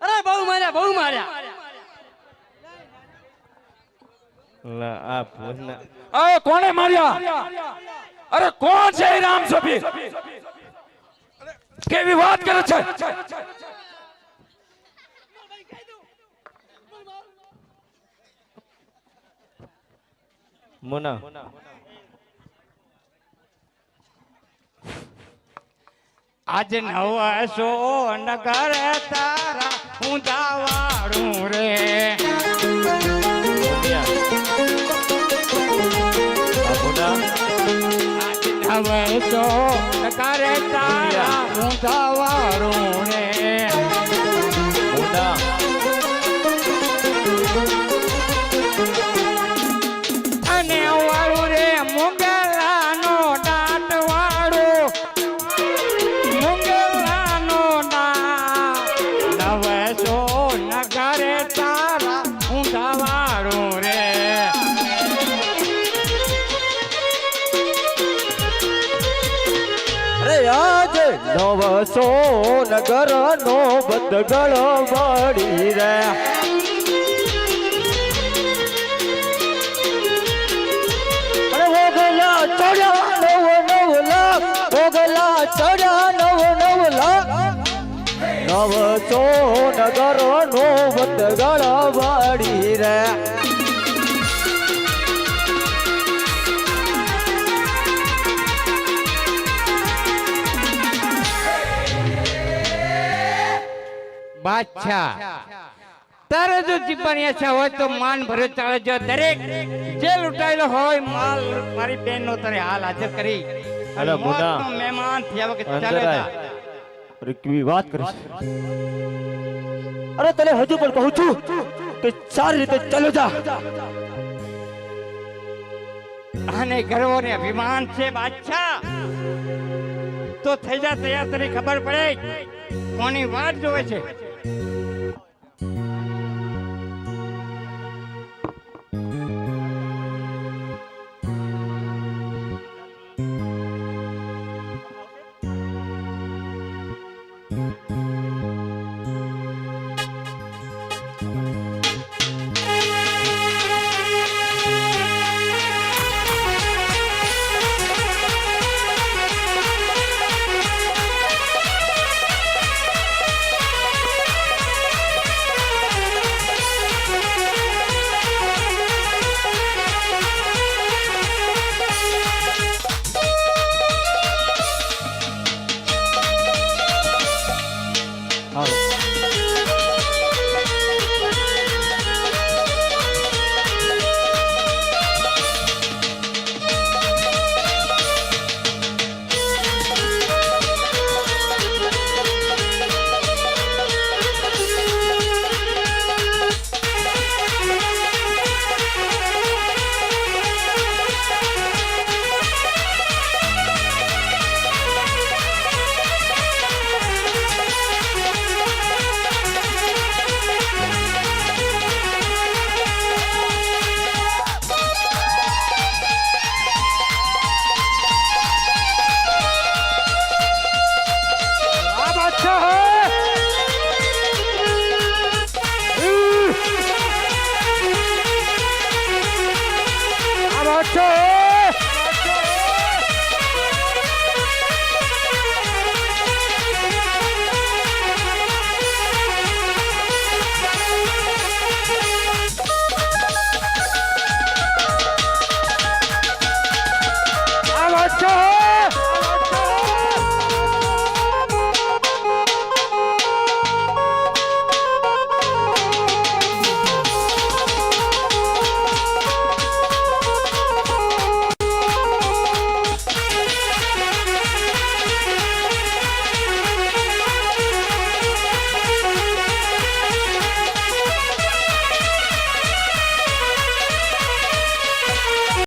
અરે બહુ માર્યા બહુ માર્યા. કોને માર્યા? અરે કોણ છે રામ સભી કેવી વાત કરે છે? મુના. આજ નવસો નગર તારા ઊંધા વાળું રે નવસો નગર તારા હું વાળું રે. નવસો નગર તારા ઊંધા વાળું રે નવસો નગર નો બદગળ વાળી રે નવસો નગર નો વતગળ વાળી રે. બાદશાહ તારે જો જીવવાની ઈચ્છા હોય તો માન ભરે ચાલે જો દરેક જે લૂંટાયેલો હોય માલ મારી બેન નો તારે હાલ હાજર કરી. હેલો મુના. મહેમાન થયા વખત ચાલે વાત કરીશ. અરે તને હજુ પણ કહું છું કે સારી રીતે ચાલો જા. આને ગર્વ ને અભિમાન છે બાદશાહ. તો થઈ જા તૈયાર, તને ખબર પડે કોની વાત જોવે છે. Mm-hmm. 好